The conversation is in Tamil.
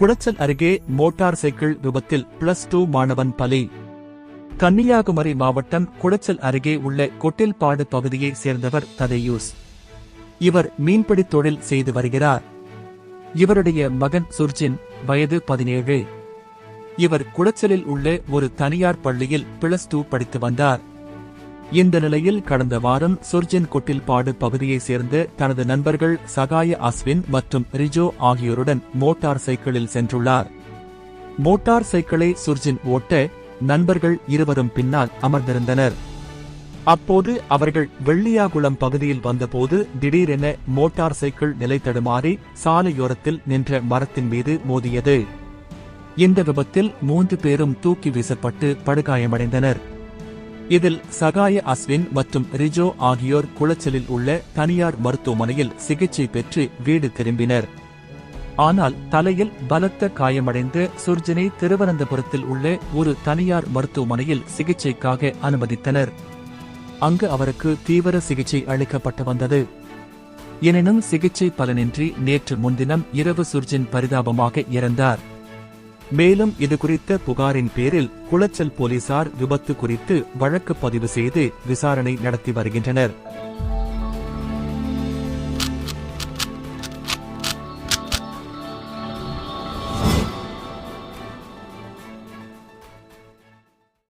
குளச்சல் அருகே மோட்டார் சைக்கிள் விபத்தில் பிளஸ் டூ மாணவன் பலி. கன்னியாகுமரி மாவட்டம் குளச்சல் அருகே உள்ள கொட்டில்பாடு பகுதியைச் சேர்ந்தவர் ததையூஸ். இவர் மீன்பிடி தொழில் செய்து வருகிறார். இவருடைய மகன் சுர்ஜின் வயது பதினேழு. இவர் குளச்சலில் உள்ள ஒரு தனியார் பள்ளியில் பிளஸ் டூ படித்து வந்தார். இந்த நிலையில் கடந்த வாரம் சுர்ஜின் கொட்டில்பாடு பகுதியைச் சேர்ந்த தனது நண்பர்கள் சகாய அஸ்வின் மற்றும் ரிஜோ ஆகியோருடன் மோட்டார் சைக்கிளில் சென்றுள்ளார். மோட்டார் சைக்கிளை சுர்ஜின் ஓட்ட நண்பர்கள் இருவரும் பின்னால் அமர்ந்திருந்தனர். அப்போது அவர்கள் வெள்ளியாகுளம் பகுதியில் வந்தபோது திடீரென மோட்டார் சைக்கிள் நிலை தடுமாறி சாலையோரத்தில் நின்ற மரத்தின் மீது மோதியது. இந்த விபத்தில் மூன்று பேரும் தூக்கி வீசப்பட்டு படுகாயமடைந்தனர். இதில் சகாய அஸ்வின் மற்றும் ரிஜோ ஆகியோர் குளச்சலில் உள்ள தனியார் மருத்துவமனையில் சிகிச்சை பெற்று வீடு திரும்பினர். ஆனால் தலையில் பலத்த காயமடைந்த சுர்ஜினை திருவனந்தபுரத்தில் உள்ள ஒரு தனியார் மருத்துவமனையில் சிகிச்சைக்காக அனுமதித்தனர். அங்கு அவருக்கு தீவிர சிகிச்சை அளிக்கப்பட்டு வந்தது. எனினும் சிகிச்சை பலனின்றி நேற்று முன்தினம் இரவு சுர்ஜின் பரிதாபமாக இறந்தார். மேலும் இது குறித்த புகாரின் பேரில் குளச்சல் போலீசார் விபத்து குறித்து வழக்கு பதிவு செய்து விசாரணை நடத்தி வருகின்றனர்.